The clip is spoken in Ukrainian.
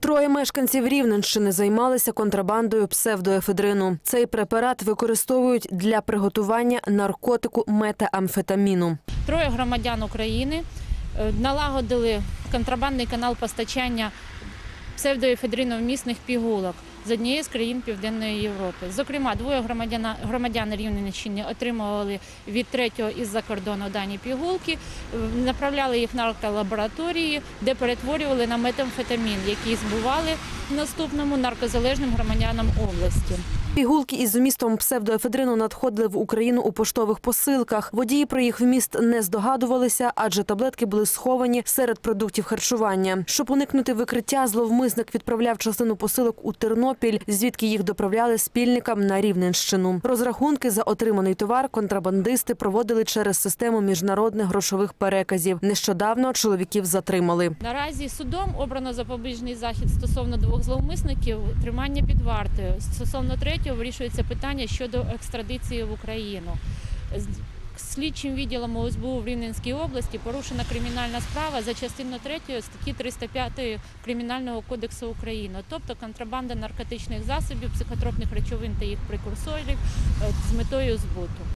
Троє мешканців Рівненщини займалися контрабандою псевдоефедрину. Цей препарат використовують для приготування наркотику метаамфетаміну. Троє громадян України е, налагодили контрабандний канал постачання псевдоефедриновмісних пігулок з однієї з країн Південної Європи. Зокрема, двоє громадян, громадян Рівненщини отримували від третього із-за кордону дані пігулки, е, направляли їх в нарколабораторії, де перетворювали на метамфетамін, який збували наступному наркозалежним громадянам області. Пігулки із змістом псевдоефедрину надходили в Україну у поштових посилках. Водії про їх вміст не здогадувалися, адже таблетки були сховані серед продуктів харчування. Щоб уникнути викриття, зловмисник відправляв частину посилок у Тернопіль, звідки їх доправляли спільникам на Рівненщину. Розрахунки за отриманий товар контрабандисти проводили через систему міжнародних грошових переказів. Нещодавно чоловіків затримали. Наразі судом обрано запобіжний захід стосовно двох зловмисників тримання під вартою. Стосовно третього вирішується питання щодо екстрадиції в Україну. Слідчим відділом ОСБУ в Рівненській області порушена кримінальна справа за частиною 3 статті 305 Кримінального кодексу України, тобто контрабанда наркотичних засобів, психотропних речовин та їх прекурсорів е, з метою збуту.